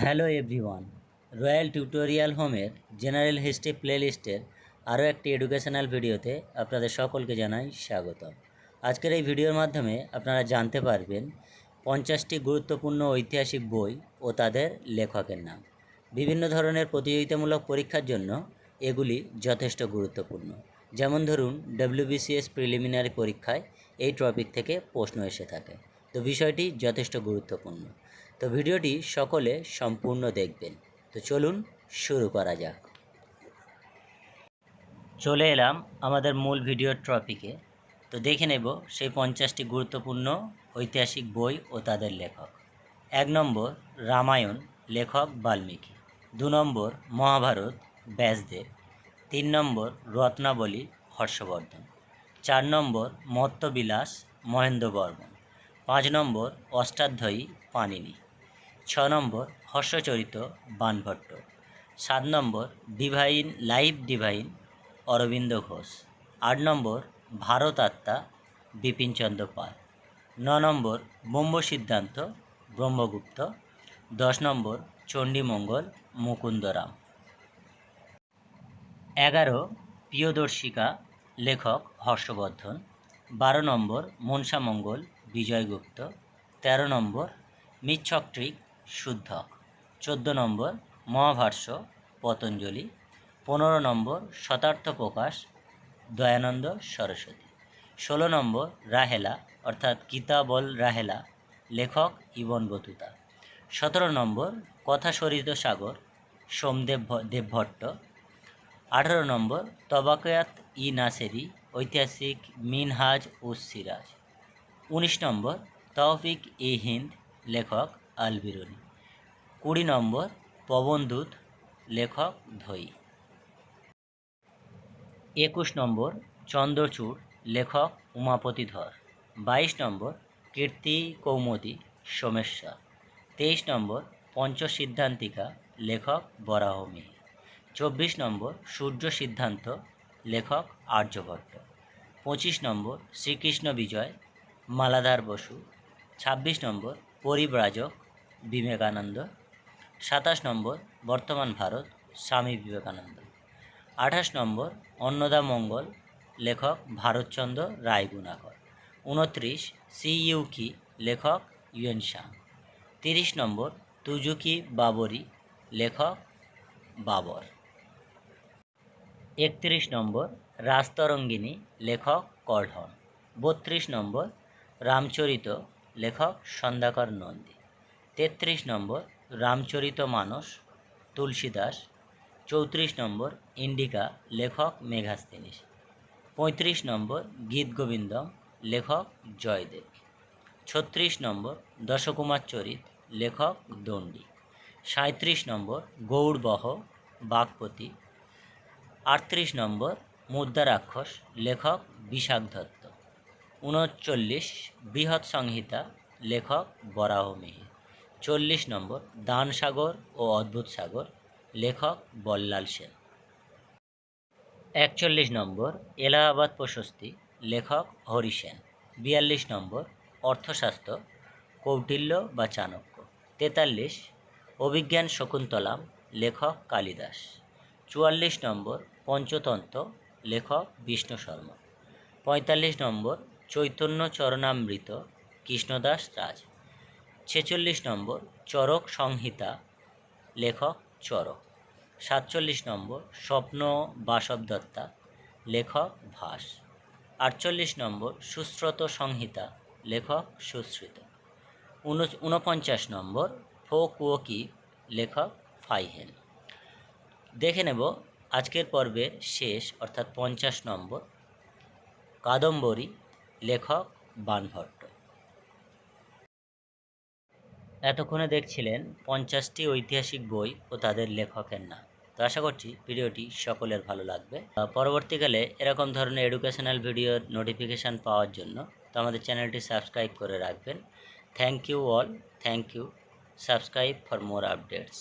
Hello everyone, royal tutorial হোমের general history প্লেলিস্টের আরও একটি এডুকেশনাল ভিডিওতে আপনাদের সকলকে জানাই স্বাগত আজকের এই ভিডিওর মাধ্যমে আপনারা জানতে পারবেন পঞ্চাশটি গুরুত্বপূর্ণ ঐতিহাসিক বই ও তাদের লেখকের নাম। বিভিন্ন ধরনের প্রতিযোগিতামূলক পরীক্ষার জন্য এগুলি যথেষ্ট গুরুত্বপূর্ণ। যেমন ধরুন ডব্লিউবিসিএস প্রিলিমিনারি পরীক্ষায় এই টপিক থেকে প্রশ্ন এসে থাকে। তো বিষয়টি যথেষ্ট গুরুত্বপূর্ণ। তো ভিডিওটি সকলে সম্পূর্ণ দেখবেন। তো চলুন শুরু করা যাক। চলে এলাম আমাদের মূল ভিডিওর টপিকে। তো দেখে নেব সেই পঞ্চাশটি গুরুত্বপূর্ণ ঐতিহাসিক বই ও তাদের লেখক। এক নম্বর, রামায়ণ, লেখক বাল্মীকি। দু নম্বর, মহাভারত, ব্যাসদেব। তিন নম্বর, রত্নাবলী, হর্ষবর্ধন। চার নম্বর, মত্তবিলাস মহেন্দ্র বর্মন পাঁচ নম্বর অষ্টাধ্যায়ী পাণিনি, ছ নম্বর হর্ষচরিত বানভট্ট, সাত নম্বর divine life divine Aurobindo Ghosh, আট নম্বর ভারত আত্মা বিপিনচন্দ্র পাল, ন নম্বর ব্রহ্ম সিদ্ধান্ত ব্রহ্মগুপ্ত, দশ নম্বর চণ্ডীমঙ্গল মুকুন্দরাম এগারো প্রিয়দর্শিকা লেখক হর্ষবর্ধন, বারো নম্বর মনসামঙ্গল বিজয়গুপ্ত, তেরো নম্বর মিচ্ছকট্রিক শুদ্ধক চোদ্দ নম্বর মহাভাষ্য পতঞ্জলি, পনেরো নম্বর শতার্থ প্রকাশ দয়ানন্দ সরস্বতী, ষোলো নম্বর রাহেলা, অর্থাৎ কিতাবল রাহেলা, লেখক ইবন বতুতা, সতেরো নম্বর কথাসরিত সাগর, সোমদেব দেবভট্ট আঠারো নম্বর তবাকয়াত ই নাসেরি, ঐতিহাসিক মিনহাজ উস সিরাজ। উনিশ নম্বর তৌফিক ই হিন্দ, লেখক আল বিরুনি কুড়ি নম্বর পবনদূত লেখক ধৈ একুশ নম্বর চন্দ্রচূড়, লেখক উমাপতি ধর বাইশ নম্বর কীর্তি কৌমুদী, সোমেশ্বর। তেইশ নম্বর পঞ্চসিদ্ধান্তিকা, লেখক বরাহমিহির চব্বিশ নম্বর সূর্য সিদ্ধান্ত, লেখক আর্যভট্ট। পঁচিশ নম্বর শ্রীকৃষ্ণ বিজয় মালাধার বসু, ছাব্বিশ নম্বর পরিব্রাজক বিবেকানন্দ, সাতাশ নম্বর বর্তমান ভারত স্বামী বিবেকানন্দ, আঠাশ নম্বর অন্নদা মঙ্গল, লেখক ভারতচন্দ্র রায়গুণাকর উনত্রিশ সি ইউকি লেখক ইউএন শাহ, তিরিশ নম্বর তুজুকি বাবরি, লেখক বাবর, একত্রিশ নম্বর রাজতরঙ্গিনী, লেখক কর্ঢন বত্রিশ নম্বর রামচরিত লেখক সন্ধ্যাকর নন্দী। তেত্রিশ নম্বর, রামচরিত মানস, তুলসীদাস। চৌত্রিশ নম্বর, ইন্ডিকা লেখক মেঘাস্তিনিস পঁয়ত্রিশ নম্বর, গীত গোবিন্দম লেখক জয়দেব। ছত্রিশ নম্বর, দশকুমার চরিত লেখক দণ্ডী। সাঁত্রিশ নম্বর গৌড়বহ বাগপতি। আটত্রিশ নম্বর, মুদ্রা রাক্ষস লেখক বিশাখ দত্ত। উনচল্লিশ বৃহৎ সংহিতা লেখক বরাহ বরাহমিহির চল্লিশ নম্বর দান সাগর ও অদ্ভুত সাগর লেখক বল্লাল সেন। একচল্লিশ নম্বর এলাহাবাদ প্রশস্তি লেখক হরি সেন। বিয়াল্লিশ নম্বর অর্থশাস্ত্র কৌটিল্য বা চাণক্য। তেতাল্লিশ অভিজ্ঞান শকুন্তলাম লেখক কালিদাস। চুয়াল্লিশ নম্বর পঞ্চতন্ত্র লেখক বিষ্ণু শর্মা। পঁয়তাল্লিশ নম্বর চৈতন্য চরণামৃত, কৃষ্ণদাস রাজ। ছেচল্লিশ নম্বর, চরক সংহিতা, লেখক চরক। সাতচল্লিশ নম্বর, স্বপ্ন বাসব দত্তা লেখক ভাস। আটচল্লিশ নম্বর সুশ্রত সংহিতা, লেখক সুশ্রিত ঊনপঞ্চাশ নম্বর ফোকুয়োকি লেখক ফাইহেন। দেখে নেব আজকের পর্বের শেষ, অর্থাৎ পঞ্চাশ নম্বর, কাদম্বরী লেখক বানভট্ট। এতক্ষণে দেখছিলেন পঞ্চাশটি ঐতিহাসিক বই ও তাদের লেখকের নাম। তো আশা করছি ভিডিওটি সকলের ভালো লাগবে। পরবর্তীকালে এরকম ধরনের এডুকেশনাল ভিডিওর নোটিফিকেশান পাওয়ার জন্য তো আমাদের চ্যানেলটি সাবস্ক্রাইব করে রাখবেন। Thank you all thank you subscribe for more updates